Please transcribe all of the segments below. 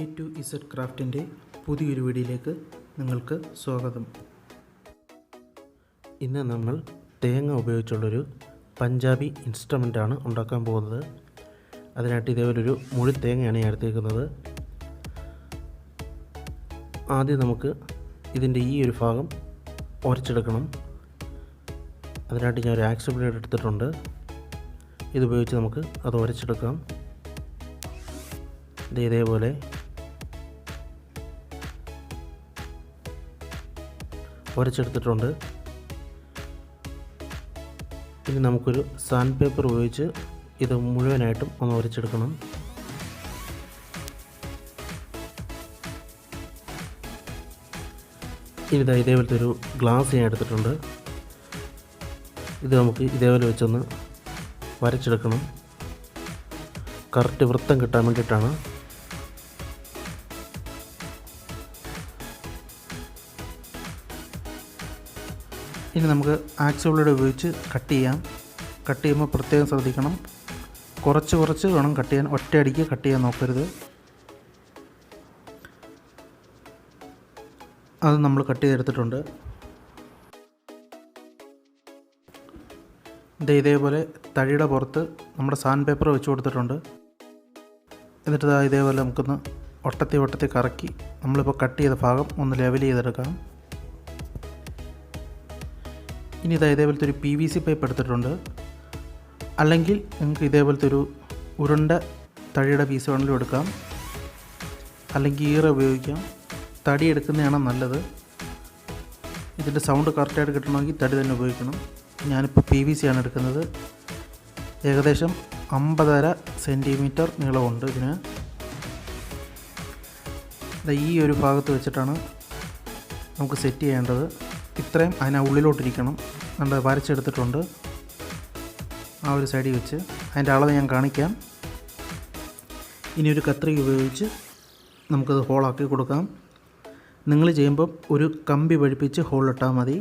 A to Z ക്രാഫ്റ്റിന്റെ പുതിയൊരു വീഡിയോയിലേക്ക് നിങ്ങൾക്ക് സ്വാഗതം. ഇന്ന് നമ്മൾ തേങ്ങ ഉപയോഗിച്ചുള്ളൊരു പഞ്ചാബി ഇൻസ്ട്രുമെന്റാണ് ഉണ്ടാക്കാൻ പോകുന്നത്. അതിനായിട്ട് ഇതേപോലൊരു മുഴു തേങ്ങയാണ് ഞാൻ എടുത്തേക്കുന്നത് ആദ്യം നമുക്ക് ഇതിന്റെ ഈ ഒരു ഭാഗം ഉരച്ചെടുക്കണം അതിനായിട്ട് ഞാൻ ഒരു ആക്സ് എടുത്തിട്ടുണ്ട്. ഇതുപയോഗിച്ച് നമുക്ക് അത് ഉരച്ചെടുക്കാം ഇത് ഇതേപോലെ ഉരച്ചെടുത്തിട്ടുണ്ട് ഇനി നമുക്കൊരു സാൻഡ് പേപ്പർ ഉപയോഗിച്ച് ഇത് മുഴുവനായിട്ടും ഒന്ന് വരച്ചെടുക്കണം. ഇനി ഇതാ ഇതേപോലത്തെ ഒരു ഗ്ലാസ് ഞാൻ എടുത്തിട്ടുണ്ട്. ഇത് നമുക്ക് ഇതേപോലെ വെച്ചൊന്ന് വരച്ചെടുക്കണം. കറക്റ്റ് വൃത്തം കിട്ടാൻ വേണ്ടിയിട്ടാണ്. ഇനി നമുക്ക് ആക്സുകളുടെ ഉപയോഗിച്ച് കട്ട് ചെയ്യാം. കട്ട് ചെയ്യുമ്പോൾ പ്രത്യേകം ശ്രദ്ധിക്കണം. കുറച്ച് കുറച്ച് വേണം കട്ട് ചെയ്യാൻ. ഒറ്റയടിക്ക് കട്ട് ചെയ്യാൻ നോക്കരുത്. അത് നമ്മൾ കട്ട് ചെയ്തെടുത്തിട്ടുണ്ട്. ഇത് ഇതേപോലെ തടിയുടെ പുറത്ത് നമ്മുടെ സാൻഡ് പേപ്പർ വെച്ച് കൊടുത്തിട്ടുണ്ട്. എന്നിട്ട് ഇതേപോലെ നമുക്കൊന്ന് ഒട്ടത്തി ഒട്ടത്തി കറക്കി നമ്മളിപ്പോൾ കട്ട് ചെയ്ത ഭാഗം ഒന്ന് ലെവൽ ചെയ്തെടുക്കാം. ഇനി ഇതാ ഇതേപോലത്തെ ഒരു പി വി സി പൈപ്പ് എടുത്തിട്ടുണ്ട്. അല്ലെങ്കിൽ നിങ്ങൾക്ക് ഇതേപോലത്തെ ഒരു ഉരുണ്ട തടിയുടെ പീസ് വേണമെങ്കിലും എടുക്കാം. അല്ലെങ്കിൽ ഈറ ഉപയോഗിക്കാം. തടി എടുക്കുന്നതാണ് നല്ലത്. ഇതിന്റെ സൗണ്ട് കറക്റ്റായിട്ട് കിട്ടണമെങ്കിൽ തടി തന്നെ ഉപയോഗിക്കണം. ഞാനിപ്പോൾ പി വി സി ആണ് എടുക്കുന്നത്. ഏകദേശം അമ്പതര സെന്റിമീറ്റർ നീളമുണ്ട് ഇതിന്. ഈ ഒരു ഭാഗത്ത് വെച്ചിട്ടാണ് നമുക്ക് സെറ്റ് ചെയ്യേണ്ടത്. ഇത്രയും അതിനെ ഉള്ളിലോട്ടിരിക്കണം. കണ്ട് വരച്ചെടുത്തിട്ടുണ്ട്. ആ ഒരു സൈഡിൽ വെച്ച് അതിന്റെ അളവ് ഞാൻ കാണിക്കാം. ഇനി ഒരു കത്രിക ഉപയോഗിച്ച് നമുക്കത് ഹോളാക്കി കൊടുക്കാം. നിങ്ങൾ ചെയ്യുമ്പം ഒരു കമ്പി പഴിപ്പിച്ച് ഹോളിട്ടാൽ മതി.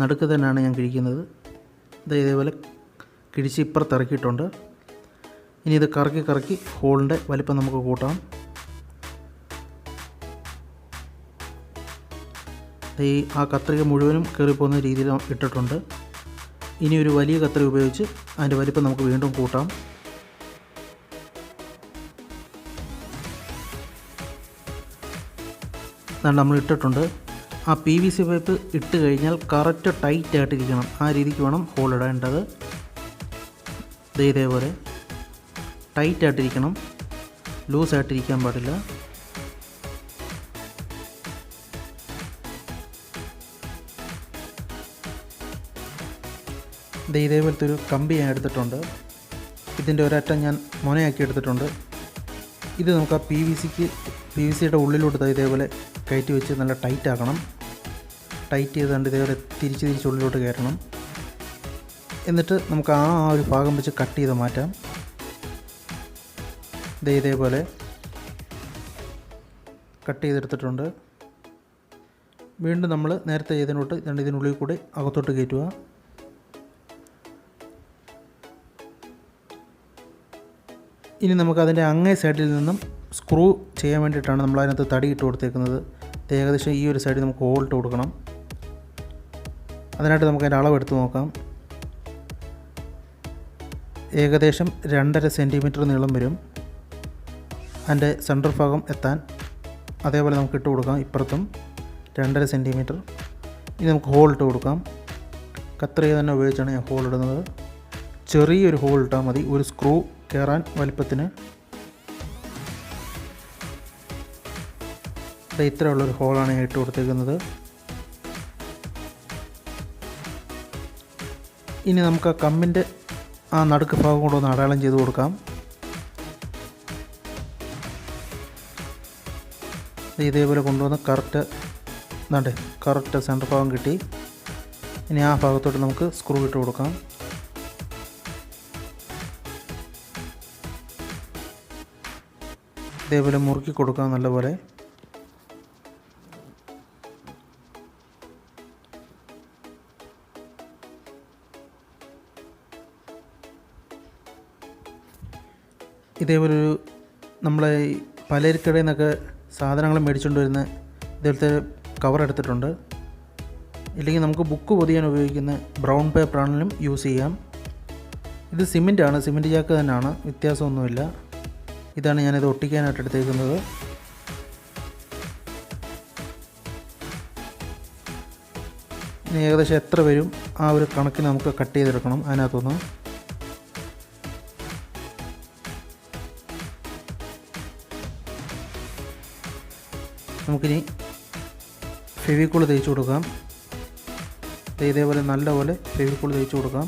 നടുക്ക് തന്നെയാണ് ഞാൻ കിഴിക്കുന്നത്. ഇത് ഇതേപോലെ കിഴിച്ച് ഇപ്പുറത്തിറക്കിയിട്ടുണ്ട് ഇനി ഇത് കറക്കി കറക്കി ഹോളിന്റെ വലിപ്പം നമുക്ക് കൂട്ടാം. ഈ ആ കത്രിക മുഴുവനും കയറിപ്പോകുന്ന രീതിയിൽ ഇട്ടിട്ടുണ്ട്. ഇനി ഒരു വലിയ കത്രിക ഉപയോഗിച്ച് അതിന്റെ വലിപ്പം നമുക്ക് വീണ്ടും കൂട്ടാം. അതാണ് നമ്മൾ ഇട്ടിട്ടുണ്ട്. ആ പി വി സി പൈപ്പ് ഇട്ട് കഴിഞ്ഞാൽ കറക്റ്റ് ടൈറ്റ് ആയിട്ടിരിക്കണം. ആ രീതിക്ക് വേണം ഹോൾ ഇടേണ്ടത്. ഇതേപോലെ. ടൈറ്റ് ആയിട്ടിരിക്കണം. ലൂസ് ആയിട്ടിരിക്കാൻ പാടില്ല. ദേ ഇതേപോലത്തെ ഒരു കമ്പി ഞാൻ എടുത്തിട്ടുണ്ട്. ഇതിന്റെ ഒരറ്റം ഞാൻ മുനയാക്കി എടുത്തിട്ടുണ്ട്. ഇത് നമുക്ക് ആ പി വി സിക്ക് പി വി സിയുടെ ഉള്ളിലോട്ട് ഇതേപോലെ കയറ്റി വെച്ച് നല്ല ടൈറ്റ് ആക്കണം. ടൈറ്റ് ചെയ്തുകൊണ്ട് ഇതേപോലെ തിരിച്ച് തിരിച്ച് ഉള്ളിലോട്ട് കയറണം. എന്നിട്ട് നമുക്ക് ആ ആ ഒരു ഭാഗം വെച്ച് കട്ട് ചെയ്ത് മാറ്റാം. ദേ ഇതേപോലെ കട്ട് ചെയ്തെടുത്തിട്ടുണ്ട്. വീണ്ടും നമ്മൾ നേരത്തെ ചെയ്തതിനോട്ട് ഇതിനുള്ളിൽ കൂടി അകത്തോട്ട് കയറ്റുക. ഇനി നമുക്ക് അതിന്റെ അങ്ങേ സൈഡിൽ നിന്നും സ്ക്രൂ ചെയ്യാൻ വേണ്ടിയിട്ടാണ് നമ്മൾ അതിനകത്ത് തടി ഇട്ട് കൊടുത്തേക്കുന്നത്. ഏകദേശം ഈ ഒരു സൈഡിൽ നമുക്ക് ഹോൾട്ട് കൊടുക്കണം. അതിനായിട്ട് നമുക്ക് അതിന്റെ അളവ് എടുത്ത് നോക്കാം. ഏകദേശം രണ്ടര സെന്റിമീറ്റർ നീളം വരും. അതിന്റെ സെന്റർ ഭാഗം എത്താൻ. അതേപോലെ നമുക്ക് ഇട്ട് കൊടുക്കാം ഇപ്പുറത്തും രണ്ടര സെന്റിമീറ്റർ. ഇനി നമുക്ക് ഹോൾ ഇട്ട് കൊടുക്കാം. കത്രിക തന്നെ ഉപയോഗിച്ചാണ് ഞാൻ ഹോൾ ഇടുന്നത്. ചെറിയൊരു ഹോൾ ഇട്ടാൽ മതി. ഒരു സ്ക്രൂ കയറാൻ വലിപ്പത്തിന്. ഇത്രയുള്ളൊരു ഹോളാണ് ഞാൻ ഇട്ട് കൊടുത്തേക്കുന്നത്. ഇനി നമുക്ക് ആ കമ്മിന്റെ ആ നടുക്ക് ഭാഗം കൊണ്ടൊന്ന് അടയാളം ചെയ്ത് കൊടുക്കാം. ഇതേപോലെ കൊണ്ടുവന്ന് കറക്റ്റ് എന്താണ്ടേ കറക്റ്റ് സെന്റർ ഭാഗം കിട്ടി. ഇനി ആ ഭാഗത്തോട്ട് നമുക്ക് സ്ക്രൂ ഇട്ട് കൊടുക്കാം. ഇതേപോലെ മുറുക്കി കൊടുക്കാം നല്ലപോലെ. ഇതേപോലെ ഒരു നമ്മളെ ഈ പലചരക്കടയിൽ നിന്നൊക്കെ സാധനങ്ങൾ മേടിച്ചുകൊണ്ട് വരുന്ന ഇതേപോലത്തെ കവർ എടുത്തിട്ടുണ്ട്. ഇല്ലെങ്കിൽ നമുക്ക് ബുക്ക് പൊതിയാൻ ഉപയോഗിക്കുന്ന ബ്രൗൺ പേപ്പറാണെങ്കിലും യൂസ് ചെയ്യാം. ഇത് സിമെന്റ് ആണ് സിമെന്റ് ചാക്ക് തന്നെയാണ് വ്യത്യാസമൊന്നുമില്ല. ഇതാണ് ഞാനിത് ഒട്ടിക്കാനായിട്ട് എടുത്തേക്കുന്നത്. ഇനി ഏകദേശം എത്ര വരും? ആ ഒരു കണക്കിന് നമുക്ക് കട്ട് ചെയ്തെടുക്കണം അതിനകത്തുനിന്ന് നമുക്കിനി ഫെവിക്കോൾ തേച്ച് കൊടുക്കാം. ഇതേപോലെ നല്ലപോലെ ഫെവിക്കോൾ തേച്ച് കൊടുക്കാം.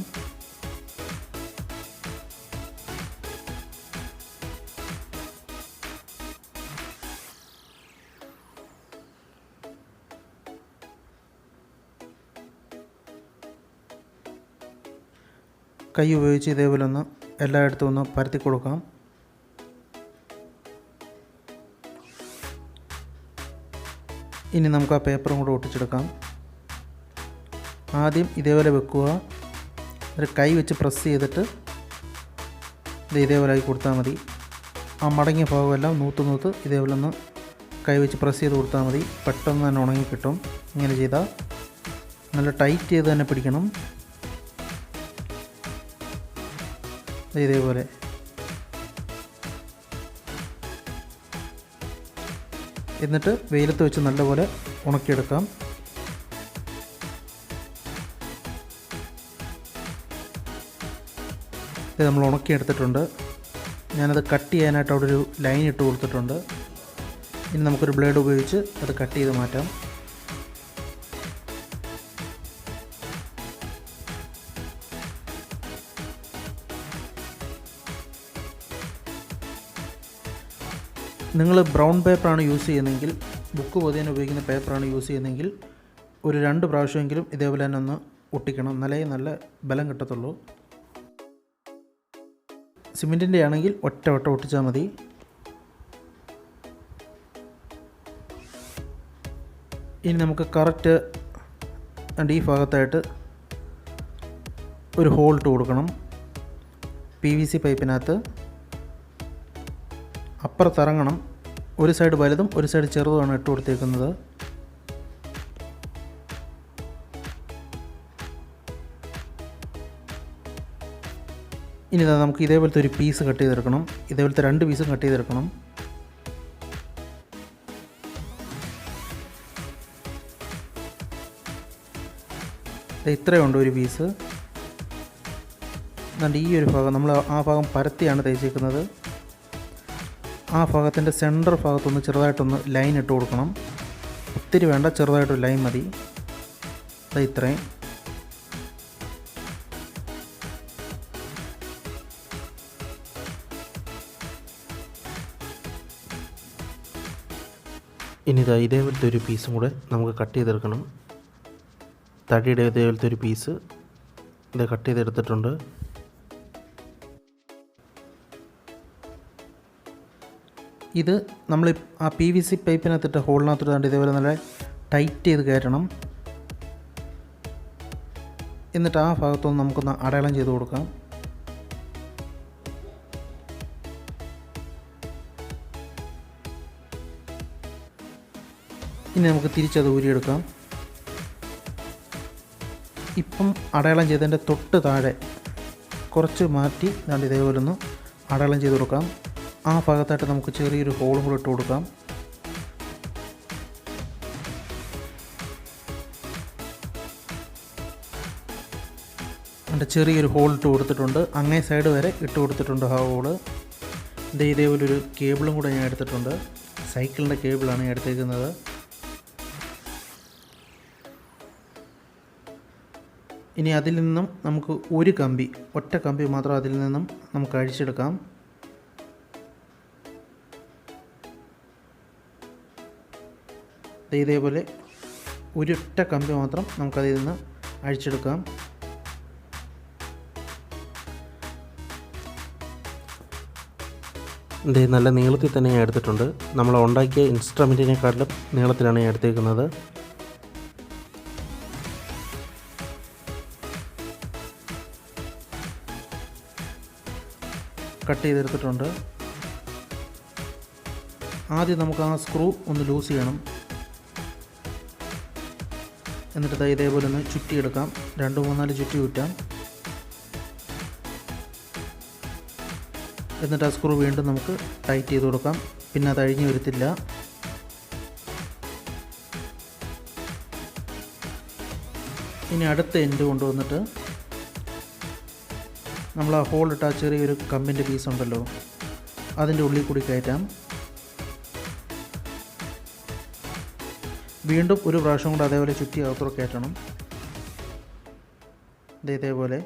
കൈ ഉപയോഗിച്ച് ഇതേപോലെ ഒന്ന് എല്ലായിടത്തും ഒന്ന് പരത്തി കൊടുക്കാം. ഇനി നമുക്ക് ആ പേപ്പറും കൂടെ ഒട്ടിച്ചെടുക്കാം. ആദ്യം ഇതേപോലെ വെക്കുക. ഒരു കൈ വെച്ച് പ്രസ് ചെയ്തിട്ട് ഇത് ഇതേപോലെ ആക്കി കൊടുത്താൽ മതി. ആ മടങ്ങിയ ഭാഗമെല്ലാം നൂത്ത് നൂത്ത് ഇതേപോലെ ഒന്ന് കൈ വെച്ച് പ്രസ് ചെയ്ത് കൊടുത്താൽ മതി. പെട്ടെന്ന് തന്നെ ഉണങ്ങി കിട്ടും. ഇങ്ങനെ ചെയ്താൽ നല്ല ടൈറ്റ് ചെയ്ത് തന്നെ പിടിക്കണം. ഇതേപോലെ. എന്നിട്ട് വെയിലത്ത് വെച്ച് നല്ലപോലെ ഉണക്കിയെടുക്കാം. ഇത് നമ്മൾ ഉണക്കിയെടുത്തിട്ടുണ്ട്. ഞാനത് കട്ട് ചെയ്യാനായിട്ട് അവിടെ ഒരു ലൈൻ ഇട്ട് കൊടുത്തിട്ടുണ്ട്. ഇനി നമുക്കൊരു ബ്ലേഡ് ഉപയോഗിച്ച് അത് കട്ട് ചെയ്ത് മാറ്റാം. നിങ്ങൾ ബ്രൗൺ പേപ്പറാണ് യൂസ് ചെയ്യുന്നതെങ്കിൽ ബുക്ക് പൊതിയാൻ ഉപയോഗിക്കുന്ന പേപ്പറാണ് യൂസ് ചെയ്യുന്നതെങ്കിൽ ഒരു രണ്ട് പ്രാവശ്യമെങ്കിലും ഇതേപോലെ തന്നെ ഒന്ന് ഒട്ടിക്കണം. നിലയിൽ നല്ല ബലം കിട്ടത്തുള്ളൂ. സിമെന്റിന്റെ ആണെങ്കിൽ ഒറ്റ ഒട്ടിച്ചാൽ മതി. ഇനി നമുക്ക് കറക്റ്റ് ഈ ഭാഗത്തായിട്ട് ഒരു ഹോൾ ഇട്ട് കൊടുക്കണം. പി വി സി പൈപ്പിനകത്ത് അപ്പുറത്തിറങ്ങണം. ഒരു സൈഡ് വലുതും ഒരു സൈഡ് ചെറുതുമാണ് ഇട്ട് കൊടുത്തേക്കുന്നത്. ഇനി നമുക്ക് ഇതേപോലത്തെ ഒരു പീസ് കട്ട് ചെയ്തെടുക്കണം. ഇതേപോലത്തെ രണ്ട് പീസും കട്ട് ചെയ്തെടുക്കണം. ഇത്രയുണ്ട് ഒരു പീസ് അതുകൊണ്ട് ഈ ഒരു ഭാഗം നമ്മൾ ആ ഭാഗം പരത്തിയാണ് തേച്ചേക്കുന്നത്. ആ ഭാഗത്തിന്റെ സെന്റർ ഭാഗത്തൊന്ന് ചെറുതായിട്ടൊന്ന് ലൈൻ ഇട്ട് കൊടുക്കണം. ഒത്തിരി വേണ്ട ചെറുതായിട്ടൊരു ലൈൻ മതി. അത് ഇത്രയും. ഇനി ഇതാ ഇതേപോലത്തെ ഒരു പീസും കൂടെ നമുക്ക് കട്ട് ചെയ്തെടുക്കണം. തടിയുടെ ഇതേപോലത്തെ ഒരു പീസ് ഇത് കട്ട് ചെയ്തെടുത്തിട്ടുണ്ട്. ഇത് നമ്മൾ ആ പി വി സി പൈപ്പിനകത്തിട്ട് ഹോളിനകത്തിട്ടാണ്ട് ഇതേപോലെ നല്ല ടൈറ്റ് ചെയ്ത് കയറ്റണം. എന്നിട്ട് ആ ഭാഗത്തൊന്ന് നമുക്കൊന്ന് അടയാളം ചെയ്ത് കൊടുക്കാം. ഇനി നമുക്ക് തിരിച്ചത് ഊരിയെടുക്കാം. ഇപ്പം അടയാളം ചെയ്തതിന്റെ തൊട്ട് താഴെ കുറച്ച് മാറ്റി ഇതേപോലെ ഒന്ന് അടയാളം ചെയ്ത് കൊടുക്കാം. ആ ഭാഗത്തായിട്ട് നമുക്ക് ചെറിയൊരു ഹോളും കൂടെ ഇട്ട് കൊടുക്കാം. അതിന്റെ ചെറിയൊരു ഹോൾ ഇട്ട് കൊടുത്തിട്ടുണ്ട്. അങ്ങേ സൈഡ് വരെ ഇട്ട് കൊടുത്തിട്ടുണ്ട് ആ ഹോൾ ഇതേ ഇതേപോലൊരു കേബിളും കൂടെ ഞാൻ എടുത്തിട്ടുണ്ട്. സൈക്കിളിന്റെ കേബിളാണ് ഞാൻ എടുത്തേക്കുന്നത്. ഇനി അതിൽ നിന്നും നമുക്ക് ഒരു കമ്പി ഒറ്റ കമ്പി മാത്രം അതിൽ നിന്നും നമുക്ക് അഴിച്ചെടുക്കാം. ഇതേപോലെ ഒരൊറ്റ കമ്പി മാത്രം നമുക്കതിൽ നിന്ന് അഴിച്ചെടുക്കാം. ഇതേ നല്ല നീളത്തിൽ തന്നെ ഞാൻ എടുത്തിട്ടുണ്ട്. നമ്മൾ ഉണ്ടാക്കിയ ഇൻസ്ട്രുമെന്റിനെക്കാട്ടിലും നീളത്തിലാണ് ഞാൻ എടുത്തേക്കുന്നത്. കട്ട് ചെയ്തെടുത്തിട്ടുണ്ട്. ആദ്യം നമുക്ക് ആ സ്ക്രൂ ഒന്ന് ലൂസ് ചെയ്യണം. എന്നിട്ട് ഇതേപോലെ ഒന്ന് ചുറ്റിയെടുക്കാം. രണ്ട് മൂന്നാൽ ചുറ്റി ചുറ്റാം എന്നിട്ട് ആ സ്ക്രൂ വീണ്ടും നമുക്ക് ടൈറ്റ് ചെയ്ത് കൊടുക്കാം. പിന്നെ അത് അഴിഞ്ഞു വരത്തില്ല. ഇനി അടുത്ത എൻഡ് കൊണ്ടുവന്നിട്ട് നമ്മൾ ആ ഹോൾ ഇട്ട ചെറിയൊരു കമ്പിന്റെ പീസ് ഉണ്ടല്ലോ അതിന്റെ ഉള്ളിൽ കൂടി കയറ്റാം. വീണ്ടും ഒരു പ്രാവശ്യം കൂടെ അതേപോലെ ചുറ്റി അകത്തോടെ കയറ്റണം ഇതേപോലെ.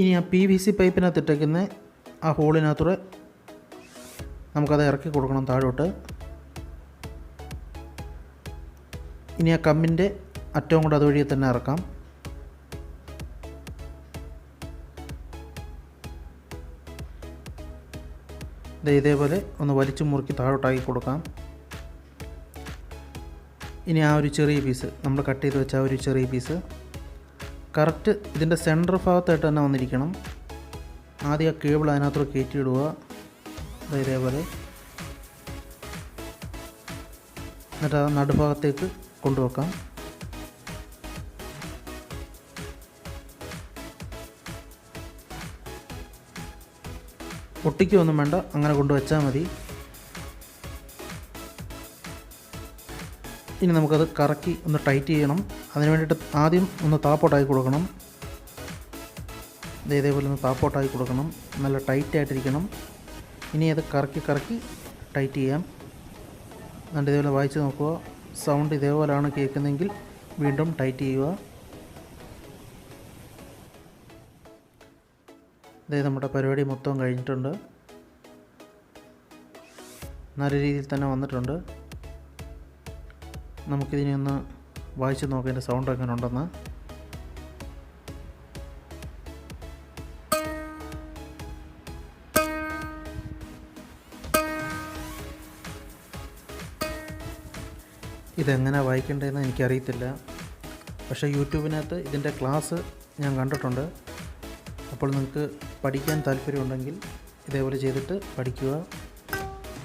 ഇനി ആ പി വി സി പൈപ്പിനകത്ത് ഇട്ടേക്കുന്ന ആ ഹോളിനകത്തൂടെ നമുക്കത് ഇറക്കി കൊടുക്കണം താഴോട്ട്. ഇനി ആ കമ്മിന്റെ അറ്റവും കൂടെ അതുവഴി തന്നെ ഇറക്കാം. ഇതേപോലെ ഒന്ന് വലിച്ചു മുറുക്കി താഴോട്ടാക്കി കൊടുക്കാം. ഇനി ആ ഒരു ചെറിയ പീസ് നമ്മൾ കട്ട് ചെയ്ത് വെച്ച ആ ഒരു ചെറിയ പീസ്. കറക്റ്റ് ഇതിന്റെ സെന്റർ ഭാഗത്തായിട്ട് തന്നെ വന്നിരിക്കണം. ആദ്യം ആ കേബിൾ അതിനകത്തോട് കയറ്റിയിടുക. ഇതേപോലെ. എന്നിട്ട് ആ നടുഭാഗത്തേക്ക് കൊണ്ടുവെക്കാം. ഒട്ടിക്കൊന്നും വേണ്ട. അങ്ങനെ കൊണ്ടുവച്ചാൽ മതി. ഇനി നമുക്കത് കറക്കി ഒന്ന് ടൈറ്റ് ചെയ്യണം. അതിന് വേണ്ടിയിട്ട് ആദ്യം ഒന്ന് താപ്പോട്ടാക്കി കൊടുക്കണം. ഇതേപോലെ ഒന്ന് താപ്പോട്ടാക്കി കൊടുക്കണം. നല്ല ടൈറ്റ് ആയിട്ടിരിക്കണം. ഇനി അത് കറക്കി കറക്കി ടൈറ്റ് ചെയ്യാം. എന്നിട്ട് ഇതേപോലെ വായിച്ച് നോക്കുക. സൗണ്ട് ഇതേപോലെയാണ് കേൾക്കുന്നതെങ്കിൽ വീണ്ടും ടൈറ്റ് ചെയ്യുക. ഇതേ നമ്മുടെ പരിപാടി മൊത്തം കഴിഞ്ഞിട്ടുണ്ട്. നല്ല രീതിയിൽ തന്നെ വന്നിട്ടുണ്ട്. നമുക്കിതിനെ ഒന്ന് വായിച്ച് നോക്കാം എന്റെ സൗണ്ട് എങ്ങനെ ഉണ്ടെന്ന്. ഇതെങ്ങനെ വായിക്കേണ്ടതെന്ന് എനിക്കറിയത്തില്ല. പക്ഷേ യൂട്യൂബിനകത്ത് ഇതിന്റെ ക്ലാസ് ഞാൻ കണ്ടിട്ടുണ്ട്. അപ്പോൾ നിങ്ങൾക്ക് പഠിക്കാൻ താല്പര്യമുണ്ടെങ്കിൽ ഇതേപോലെ ചെയ്തിട്ട് പഠിക്കുക.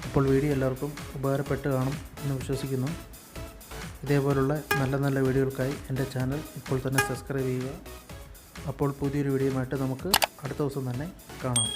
അപ്പോൾ വീഡിയോ എല്ലാവർക്കും ഉപകാരപ്പെട്ട് കാണും എന്ന് വിശ്വസിക്കുന്നു. ഇതേപോലുള്ള നല്ല നല്ല വീഡിയോകൾക്കായി എന്റെ ചാനൽ ഇപ്പോൾ തന്നെ സബ്സ്ക്രൈബ് ചെയ്യുക. അപ്പോൾ പുതിയൊരു വീഡിയോയുമായിട്ട് നമുക്ക് അടുത്ത ദിവസം തന്നെ കാണാം.